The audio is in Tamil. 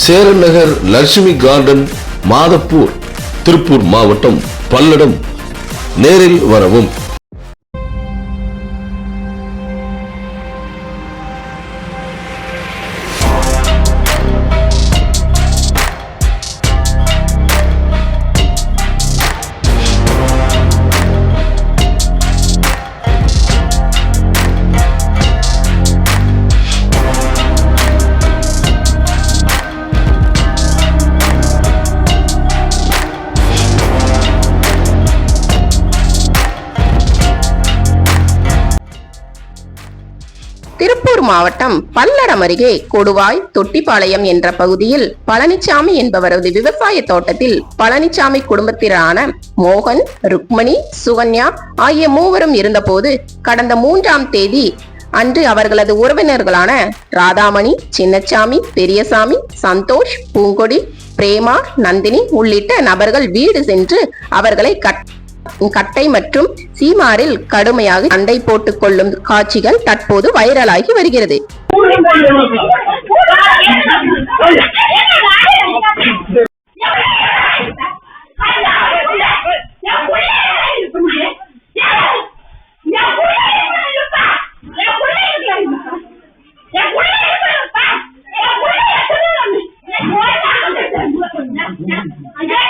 சேரன் நகர் லட்சுமி கார்டன் மாதப்பூர் திருப்பூர் மாவட்டம் பல்லடம். நேரில் வரவும். திருப்பூர் மாவட்டம் பல்லடம் அருகே கொடுவாய் தொட்டிப்பாளையம் என்ற பகுதியில் பழனிசாமி என்பவரது விவசாய தோட்டத்தில் பழனிசாமி குடும்பத்தினரான மோகன் ருக்மணி சுகன்யா ஆகிய மூவரும் இருந்தபோது கடந்த மூன்றாம் தேதி அன்று அவர்களது உறவினர்களான ராதாமணி சின்னச்சாமி பெரியசாமி சந்தோஷ் பூங்கொடி பிரேமா நந்தினி உள்ளிட்ட நபர்கள் வீடு சென்று அவர்களை கட் கட்டை மற்றும் சீமாரில் கடுமையாக சண்டை போட்டுக் கொள்ளும் காட்சிகள் தற்போது வைரலாகி வருகிறது Yeah.